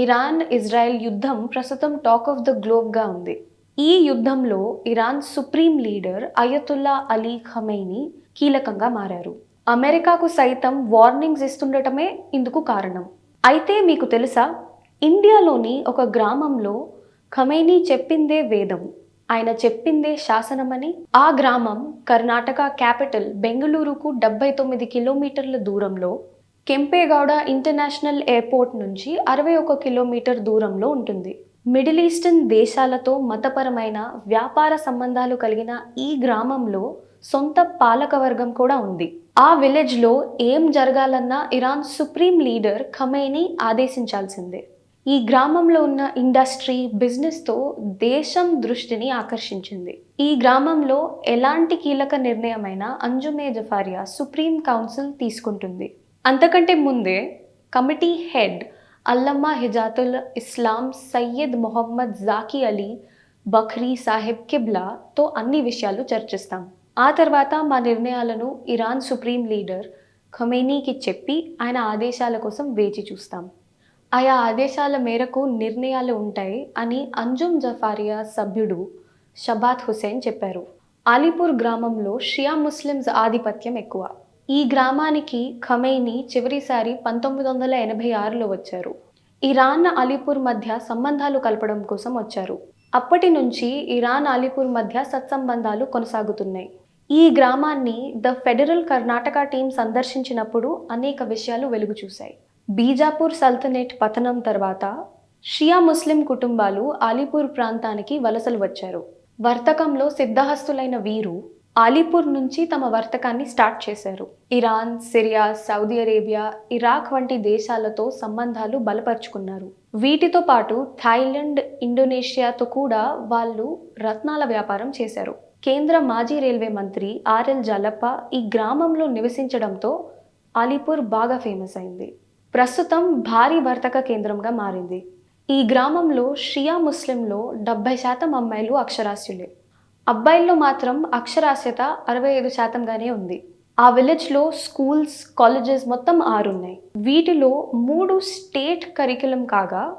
Iran Israel యుద్ధం ప్రస్తుతం talk of the గ్లోబ్గా ఉంది. ఈ యుద్ధంలో Iran supreme leader Ayatollah Ali Khamenei కీలకంగా మారారు. అమెరికాకు సైతం వార్నింగ్స్ ఇస్తుండటమే ఇందుకు కారణం. అయితే మీకు తెలుసా ఇండియాలోని ఒక గ్రామంలో ఖమైనీ చెప్పిందే వేదం ఆయన చెప్పిందే శాసనమని. ఆ గ్రామం కర్ణాటక క్యాపిటల్ బెంగళూరుకు డెబ్బై తొమ్మిది కిలోమీటర్ల దూరంలో కెంపేగౌడ ఇంటర్నేషనల్ ఎయిర్పోర్ట్ నుంచి అరవై ఒక కిలోమీటర్ దూరంలో ఉంటుంది. మిడిల్ ఈస్టర్న్ దేశాలతో మతపరమైన వ్యాపార సంబంధాలు కలిగిన ఈ గ్రామంలో సొంత పాలకవర్గం కూడా ఉంది. ఆ విలేజ్లో ఏం జరగాలన్నా ఇరాన్ సుప్రీం లీడర్ ఖమేని ఆదేశించాల్సిందే. ఈ గ్రామంలో ఉన్న ఇండస్ట్రీ బిజినెస్తో దేశం దృష్టిని ఆకర్షించింది. ఈ గ్రామంలో ఎలాంటి కీలక నిర్ణయమైన అంజుమే జఫారియా సుప్రీం కౌన్సిల్ తీసుకుంటుంది. అంతకంటే ముందే కమిటీ హెడ్ అల్లమ్మా హిజాతుల్ ఇస్లాం సయ్యద్ మొహమ్మద్ జాకీ అలీ బఖ్రీ సాహెబ్ కిబ్లాతో అన్ని విషయాలు చర్చిస్తాం. ఆ తర్వాత మా నిర్ణయాలను ఇరాన్ సుప్రీం లీడర్ ఖమేనీకి చెప్పి ఆయన ఆదేశాల కోసం వేచి చూస్తాం. ఆయా ఆదేశాల మేరకు నిర్ణయాలు ఉంటాయి అని అంజుమ్ జఫారియా సభ్యుడు షబాత్ హుసేన్ చెప్పారు. అలీపూర్ గ్రామంలో షియా ముస్లిమ్స్ ఆధిపత్యం ఎక్కువ. ఈ గ్రామానికి ఖమేని చివరిసారి పంతొమ్మిది వందల ఎనభై ఆరులో వచ్చారు. ఇరాన్ అలీపూర్ మధ్య సంబంధాలు కలపడం కోసం వచ్చారు. అప్పటి నుంచి ఇరాన్ అలీపూర్ మధ్య సత్సంబంధాలు కొనసాగుతున్నాయి. ఈ గ్రామాన్ని ద ఫెడరల్ కర్ణాటక టీం సందర్శించినప్పుడు అనేక విషయాలు వెలుగు చూశాయి. బీజాపూర్ సల్తనేట్ పతనం తర్వాత షియా ముస్లిం కుటుంబాలు అలీపూర్ ప్రాంతానికి వలసలు వచ్చారు. వర్తకంలో సిద్ధహస్తులైన వీరు అలీపూర్ నుంచి తమ వర్తకాన్ని స్టార్ట్ చేశారు. Iran Syria Saudi Arabia Iraq వంటి దేశాలతో సంబంధాలు బలపరుచుకున్నారు. వీటితో పాటు థాయిలాండ్ ఇండోనేషియాతో కూడా వాళ్ళు రత్నాల వ్యాపారం చేశారు. కేంద్ర మాజీ రైల్వే మంత్రి ఆర్ఎల్ జలప్ప ఈ గ్రామంలో నివసించడంతో అలీపూర్ బాగా ఫేమస్ అయింది. ప్రస్తుతం భారీ వర్తక కేంద్రంగా మారింది. ఈ గ్రామంలో షియా ముస్లింలో డెబ్బై శాతం అమ్మాయిలు అక్షరాస్యులే. అబ్బాయిల్లో మాత్రం అక్షరాస్యత అరవై ఐదు శాతంగానే ఉంది. ఆ విలేజ్లో స్కూల్స్ కాలేజెస్ మొత్తం ఆరు ఉన్నాయి వీటిలో మూడు స్టేట్ కరికులం కాగా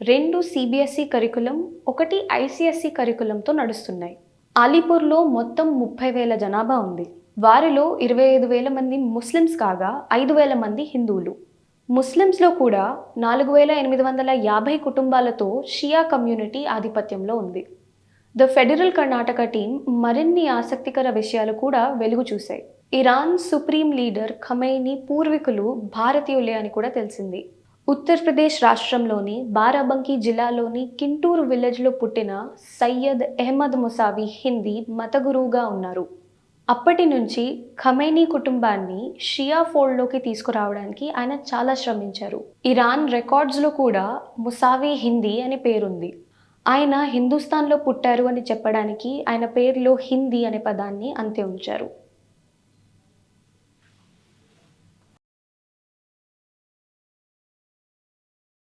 రెండు సిబిఎస్ఈ కరికులం ఒకటి ఐసిఎస్ఈ కరికులంతో నడుస్తున్నాయి. అలీపూర్లో మొత్తం ముప్పై వేల జనాభా ఉంది. వారిలో ఇరవై ఐదు వేల మంది ముస్లిమ్స్ కాగా ఐదు వేల మంది హిందువులు. ముస్లిమ్స్లో కూడా నాలుగు వేల ఎనిమిది వందల యాభై కుటుంబాలతో షియా కమ్యూనిటీ ఆధిపత్యంలో ఉంది. ద ఫెడరల్ కర్ణాటక టీం మరిన్ని ఆసక్తికర విషయాలు కూడా వెలుగు చూశాయి. ఇరాన్ సుప్రీం లీడర్ ఖమైనీ పూర్వీకులు భారతీయులే అని కూడా తెలిసింది. ఉత్తరప్రదేశ్ రాష్ట్రంలోని బారాబంకీ జిల్లాలోని కింటూరు విలేజ్లో పుట్టిన సయ్యద్ అహ్మద్ ముసావి హిందీ మతగురువుగా ఉన్నారు. అప్పటి నుంచి ఖమైనీ కుటుంబాన్ని షియా ఫోల్డ్లోకి తీసుకురావడానికి ఆయన చాలా శ్రమించారు. ఇరాన్ రికార్డ్స్లో కూడా ముసావి హిందీ అని పేరుంది. ఆయన హిందుస్థాన్లో పుట్టారు అని చెప్పడానికి ఆయన పేరులో హిందీ అనే పదాన్ని అంతే ఉంచారు.